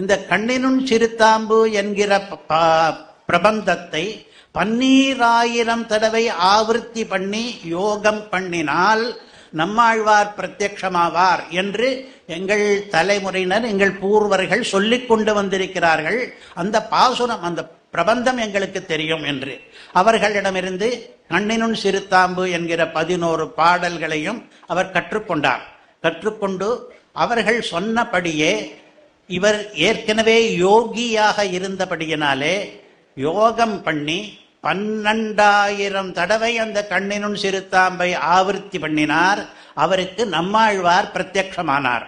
இந்த கண்ணினும் சிறுத்தாம்பு என்கிற ப- ப- பிரபந்தத்தை பன்னீராயிரம் தடவை ஆவர்த்தி பண்ணி யோகம் பண்ணினால் நம்மாழ்வார் பிரத்யக்ஷமாவார் என்று எங்கள் தலைமுறையினர் எங்கள் பூர்வர்கள் சொல்லி கொண்டு வந்திருக்கிறார்கள். அந்த பாசுரம் அந்த பிரபந்தம் எங்களுக்கு தெரியும் என்று. அவர்களிடமிருந்து கண்ணினுன் சிறுத்தாம்பு என்கிற பதினோரு பாடல்களையும் அவர் கற்றுக்கொண்டார். கற்றுக்கொண்டு அவர்கள் சொன்னபடியே இவர் ஏற்கனவே யோகியாக இருந்தபடியினாலே யோகம் பண்ணி பன்னெண்டாயிரம் தடவை அந்த கண்ணினும் சிறுத்தாம்பை ஆவர்த்தி பண்ணினார். அவருக்கு நம்மாழ்வார் பிரத்யமானார்.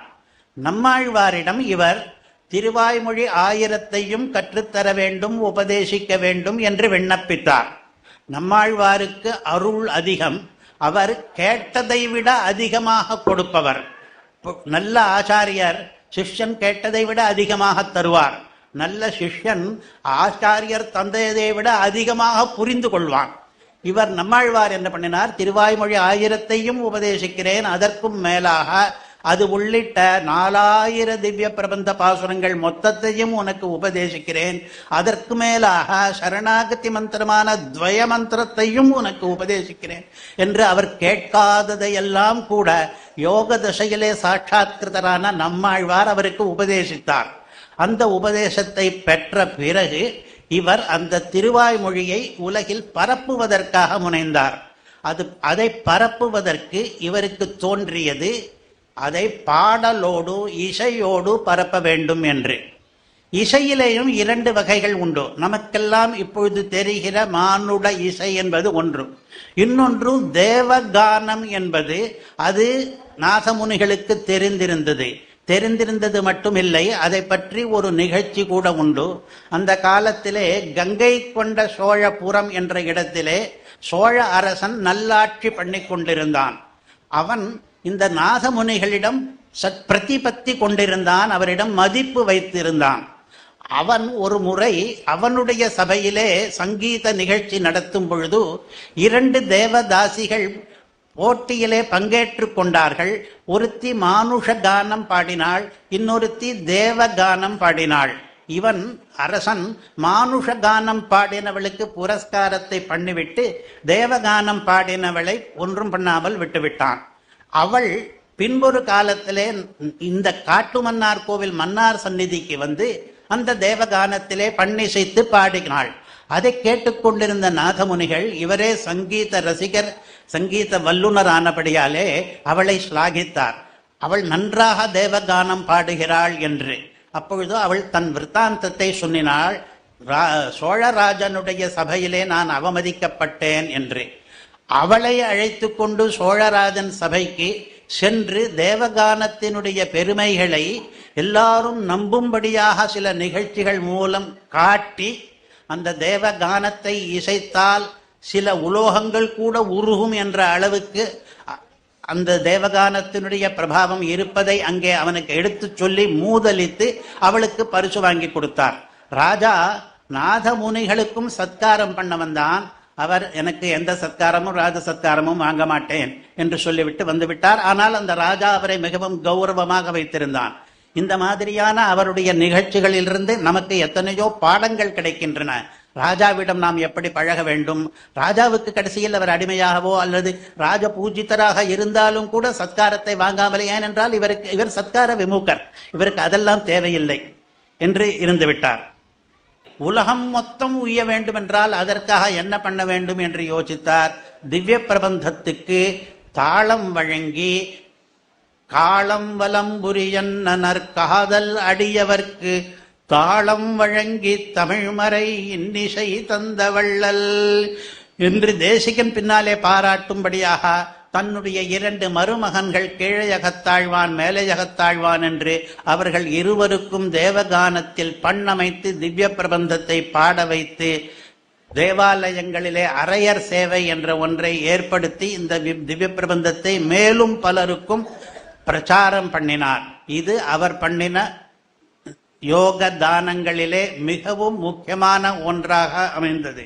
நம்மாழ்வாரிடம் இவர் திருவாய்மொழி ஆயிரத்தையும் கற்றுத்தர வேண்டும் உபதேசிக்க வேண்டும் என்று விண்ணப்பித்தார். நம்மாழ்வாருக்கு அருள் அதிகம். அவர் கேட்டதை விட அதிகமாக கொடுப்பவர். நல்ல ஆச்சாரியர். சிஷ்யன் கேட்டதை விட அதிகமாக தருவார். நல்ல சிஷ்யன் ஆச்சாரியர் தந்தையதை விட அதிகமாக புரிந்து கொள்வான். இவர் நம்மாழ்வார் என்ன பண்ணினார்? திருவாய்மொழி ஆயிரத்தையும் உபதேசிக்கிறேன் அதற்கும் மேலாக அது உள்ளிட்ட நாலாயிர திவ்ய பிரபந்த பாசுரங்கள் மொத்தத்தையும் உனக்கு உபதேசிக்கிறேன். அதற்கு மேலாக சரணாகதி மந்திரமான துவய மந்திரத்தையும் உனக்கு உபதேசிக்கிறேன். என்று அவர் கேட்காததையெல்லாம் கூட யோக தசையிலே சாட்சாத்கிருதரான நம்மாழ்வார் அவருக்கு உபதேசித்தார். அந்த உபதேசத்தை பெற்ற பிறகு இவர் அந்த திருவாய்மொழியை உலகில் பரப்புவதற்காக முனைந்தார். அது அதை பரப்புவதற்கு இவருக்கு தோன்றியது அதை பாடலோடு இசையோடு பரப்ப வேண்டும் என்று. இசையிலேயும் இரண்டு வகைகள் உண்டு. நமக்கெல்லாம் இப்பொழுது தெரிகிற மானுட இசை என்பது ஒன்று. இன்னொன்று தேவகானம் என்பது அது நாசமுனிகளுக்கு தெரிந்திருந்தது. தெரிந்திருந்தது மட்டுமில்லை அதை பற்றி ஒரு நிகழ்ச்சி கூட உண்டு. அந்த காலத்திலே கங்கை கொண்ட சோழபுரம் என்ற இடத்திலே சோழ அரசன் நல்லாட்சி பண்ணி கொண்டிருந்தான். அவன் இந்த நாதமுனிகளிடம் சத் பிரதிபத்தி கொண்டிருந்தான் அவரிடம் மதிப்பு வைத்திருந்தான். அவன் ஒரு முறை அவனுடைய சபையிலே சங்கீத நிகழ்ச்சி நடத்தும் பொழுது இரண்டு தேவதாசிகள் போட்டியிலே பங்கேற்று கொண்டார்கள். ஒருத்தி மானுஷ கானம் பாடினாள் இன்னொருத்தி தேவ கானம் பாடினாள். இவன் அரசன் மானுஷ கானம் பாடினவளுக்கு புரஸ்காரத்தை பண்ணிவிட்டு தேவகானம் பாடினவளை ஒன்றும் பண்ணாமல் விட்டுவிட்டான். அவள் பின்பொரு காலத்திலே இந்த காட்டு மன்னார் கோவில் மன்னார் சந்நிதிக்கு வந்து அந்த தேவகானத்திலே பண்ணிசைத்து பாடினாள். அதை கேட்டுக்கொண்டிருந்த நாதமுனிகள் இவரே சங்கீத ரசிகர் சங்கீத வல்லுனர் ஆனபடியாலே அவளை ஸ்லாகித்தார் அவள் நன்றாக தேவகானம் பாடுகிறாள் என்று. அப்பொழுது அவள் தன் விற்த்தாந்தத்தை சொன்னினாள் ரா- சோழராஜனுடைய சபையிலே நான் அவமதிக்கப்பட்டேன் என்று. அவளை அழைத்து கொண்டு சோழராஜன் சபைக்கு சென்று தேவகானத்தினுடைய பெருமைகளை எல்லாரும் நம்பும்படியாக சில நிகழ்ச்சிகள் மூலம் காட்டி அந்த தேவகானத்தை இசைத்தால் சில உலோகங்கள் கூட உருகும் என்ற அளவுக்கு அந்த தேவகானத்தினுடைய பிரபாவம் இருப்பதை அங்கே அவனுக்கு எடுத்துச் சொல்லி மூதலித்து அவளுக்கு பரிசு வாங்கி கொடுத்தார். ராஜா நாதமுனிகளுக்கும் சத்காரம் பண்ண வந்தான் அவர் எனக்கு எந்த சத்காரமும் ராஜ சத்காரமும் வாங்க மாட்டேன் என்று சொல்லிவிட்டு வந்துவிட்டார். ஆனால் அந்த ராஜா அவரை மிகவும் கௌரவமாக வைத்திருந்தான். இந்த மாதிரியான அவருடைய நிகழ்ச்சிகளிலிருந்து நமக்கு எத்தனையோ பாடங்கள் கிடைக்கின்றன. ராஜாவிடம் நாம் எப்படி பழக வேண்டும்? ராஜாவுக்கு கடைசியில் அவர் அடிமையாகவோ அல்லது ராஜ பூஜித்தராக இருந்தாலும் கூட சத்காரத்தை வாங்காமலே ஏனென்றால் இவருக்கு இவர் சத்கார விமுகர். இவருக்கு அதெல்லாம் தேவையில்லை என்று இருந்துவிட்டார். உலகம் மொத்தம் உய்ய வேண்டும் என்றால் அதற்காக என்ன பண்ண வேண்டும் என்று யோசித்தார். திவ்ய பிரபந்தத்துக்கு தாளம் வழங்கி காளம் வலம்புரியன்னர் காதல் அடியவர்க்கு தாளம் வழங்கி தமிழ்மறை இன்னிசை தந்த வள்ளல் என்று தேசிகன் பின்னாலே பாராட்டும்படியாக தன்னுடைய இரண்டு மருமகன்கள் கீழையகத்தாழ்வான் மேலையகத்தாழ்வான் என்று அவர்கள் இருவருக்கும் தேவகானத்தில் பண்ணமைத்து திவ்ய பிரபந்தத்தை பாட வைத்து தேவாலயங்களிலே அரையர் சேவை என்ற ஒன்றை ஏற்படுத்தி இந்த திவ்ய பிரபந்தத்தை மேலும் பலருக்கும் பிரச்சாரம் பண்ணினார். இது அவர் பண்ணின யோக தானங்களிலே மிகவும் முக்கியமான ஒன்றாக அமைந்தது.